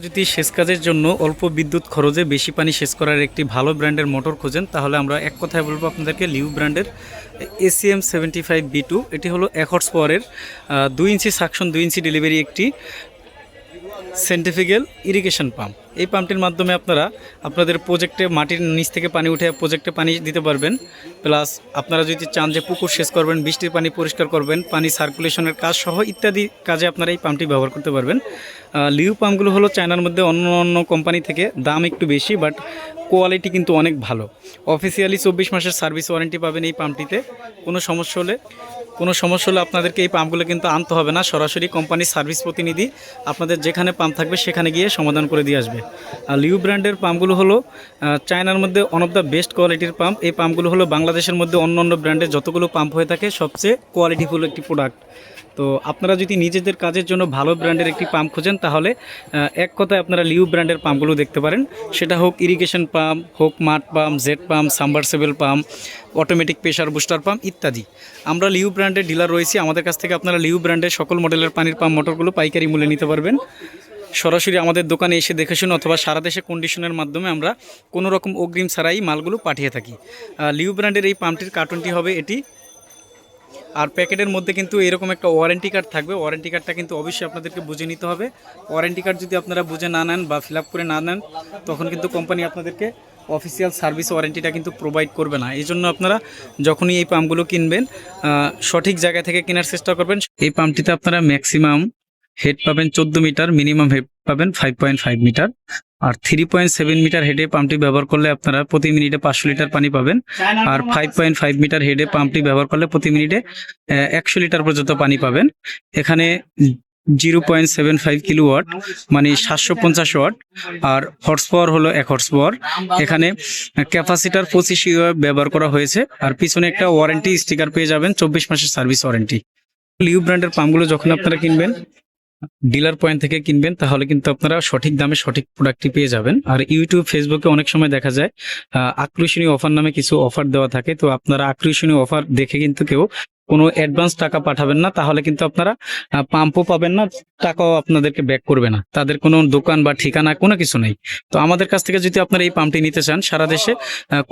যদি সেচ কাজের জন্য অল্প বিদ্যুৎ খরচে বেশি পানি সেচ করার একটি ভালো ব্র্যান্ডের মোটর খোঁজেন, তাহলে আমরা এক কথায় বলব আপনাদেরকে লিউ ব্র্যান্ডের ACM seventy five B two এটি হলো এক হর্স পাওয়ারের দুই ইঞ্চি সাকশন দুই ইঞ্চি ডেলিভারি একটি সেন্টিফিক্যাল ইরিগেশন পাম্প এই পাম্পটির মাধ্যমে আপনারা আপনাদের প্রজেক্টে মাটির নিচ থেকে পানি উঠে প্রজেক্টে পানি দিতে পারবেন। প্লাস আপনারা যদি চান যে পুকুর সেচ করবেন, বৃষ্টির পানি পরিষ্কার করবেন, পানি সার্কুলেশনের কাজ সহ ইত্যাদি কাজে আপনারা এই পাম্পটি ব্যবহার করতে পারবেন। লিউ পাম্পগুলো হলো চায়নার মধ্যে অন্য অন্য কোম্পানি থেকে, দাম একটু বেশি বাট কোয়ালিটি কিন্তু অনেক ভালো। অফিসিয়ালি চব্বিশ মাসের সার্ভিস ওয়ারেন্টি পাবেন এই পাম্পটিতে কোনো সমস্যা হলে, কোনো সমস্যা হলে আপনাদেরকে এই পাম্পগুলো কিন্তু আনতে হবে না। সরাসরি কোম্পানির সার্ভিস প্রতিনিধি আপনাদের যেখানে পাম্প থাকবে সেখানে গিয়ে সমাধান করে দিয়ে আসবে। আর লিউ ব্র্যান্ডের পাম্পগুলো হলো চায়নার মধ্যে ওয়ান অফ দ্য বেস্ট কোয়ালিটির পাম্প। এই পাম্পগুলো হলো বাংলাদেশের মধ্যে অন্য অন্য ব্র্যান্ডের যতগুলো পাম্প হয়ে থাকে, সবচেয়ে কোয়ালিটিফুল একটি প্রোডাক্ট তো আপনারা যদি নিজেদের কাজের জন্য ভালো ব্র্যান্ডের একটি পাম্প খোঁজেন, তাহলে এক কথায় আপনারা লিউ ব্র্যান্ডের পাম্পগুলো দেখতে পারেন। সেটা হোক ইরিগেশন পাম্প, হোক মাঠ pump jet pump submersible pump automatic pressure booster pump ইত্যাদি। আমরা লিউ ব্র্যান্ডের ডিলার রয়েছি। আমাদের কাছ থেকে আপনারা লিউ ব্র্যান্ডের সকল মডেলের পানির পাম্প মোটরগুলো পাইকারি মূল্যে নিতে পারবেন। সরাসরি আমাদের দোকানে এসে দেখে শুনে অথবা সারা দেশে কন্ডিশনের মাধ্যমে আমরা কোনো রকম অগ্রিম ছাড়াই মালগুলো পাঠিয়ে থাকি। লিউ ব্র্যান্ডের এই পাম্পটির কার্টুনটি হবে এটি। আর প্যাকেটের মধ্যে কিন্তু এরকম একটা ওয়ারেন্টি কার্ড থাকবে। ওয়ারেন্টি কার্ডটা কিন্তু অবশ্যই আপনাদেরকে বুঝে নিতে হবে। ওয়ারেন্টি কার্ড যদি আপনারা বুঝে না নেন বা ফিল করে না নেন, তখন কিন্তু কোম্পানি আপনাদেরকে অফিসিয়াল সার্ভিস ওয়ারেন্টিটা কিন্তু প্রোভাইড করবে না। এই জন্য আপনারা যখনই এই পাম্পগুলো কিনবেন সঠিক জায়গা থেকে কেনার চেষ্টা করবেন। এই পাম্পটিতে আপনারা ম্যাক্সিমাম হেড পাবেন চোদ্দ মিটার, মিনিমাম হেড পাবেন ফাইভ পয়েন্ট ফাইভ মিটার। আর থ্রি পয়েন্ট সেভেন মিটার হেডে পাম্পটি ব্যবহার করলে আপনারা প্রতি মিনিটে পাঁচশো লিটার পানি পাবেন। আর ফাইভ পয়েন্ট ফাইভ মিটার হেডে পাম্পটি ব্যবহার করলে প্রতি মিনিটে একশো লিটার পর্যন্ত পানি পাবেন। এখানে zero point seven five kilowatt মানে সাতশো পঞ্চাশ ওয়াট, আর হর্স পাওয়ার হলো এক হর্স পাওয়ার এখানে ক্যাপাসিটার পঁচিশ ব্যবহার করা হয়েছে। আর পিছনে একটা ওয়ারেন্টি স্টিকার পেয়ে যাবেন, চব্বিশ মাসের সার্ভিস ওয়ারেন্টি লিউ ব্র্যান্ডের পাম্পগুলো যখন আপনারা কিনবেন ডিলার পয়েন্ট থেকে কিনবেন, তাহলে কিন্তু আপনারা সঠিক দামে সঠিক প্রোডাক্টটি পেয়ে যাবেন। আর ইউটিউব ফেসবুকে অনেক সময় দেখা যায় আকর্ষণীয় অফার নামে কিছু অফার দেওয়া থাকে। তো আপনারা আকর্ষণীয় অফার দেখে কিন্তু কেউ কোনো অ্যাডভান্স টাকা পাঠাবেন না, তাহলে কিন্তু আপনারা পাম্পও পাবেন না, টাকাও আপনাদেরকে ব্যাক করবে না। তাদের কোনো দোকান বা ঠিকানা কোনো কিছু নেই। তো আমাদের কাছ থেকে যদি আপনারা এই পাম্পটি নিতে চান, সারা দেশে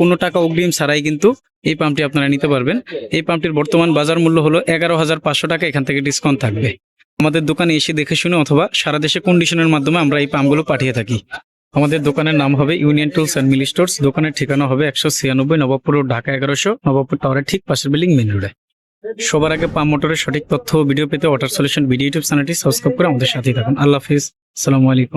কোনো টাকা অগ্রিম ছাড়াই কিন্তু এই পাম্পটি আপনারা নিতে পারবেন। এই পাম্পটির বর্তমান বাজার মূল্য হলো এগারো হাজার পাঁচশো টাকা, এখান থেকে ডিসকাউন্ট থাকবে। আমাদের দোকানে এসে দেখে শুনে অথবা সারা দেশে কন্ডিশনের মাধ্যমে আমরা এই পাম্পগুলো পাঠিয়ে থাকি। আমাদের দোকানের নাম হবে union tools and Mili stores দোকানের ঠিকানা হবে একশো ছিয়ানব্বই নবাবপুর ঢাকা এগারোশো, নবাবপুর টাওয়ারের ঠিক পাশের বিল্ডিং মেন রোডে সবার আগে পাম্প মোটরের সঠিক তথ্য ভিডিও পেতে ওয়াটার সলিউশন ভিডিও ইউটিউব চ্যানেলটি সাবস্ক্রাইব করে আমাদের সাথেই থাকুন। আল্লাহ হাফিজ। আসসালামু আলাইকুম।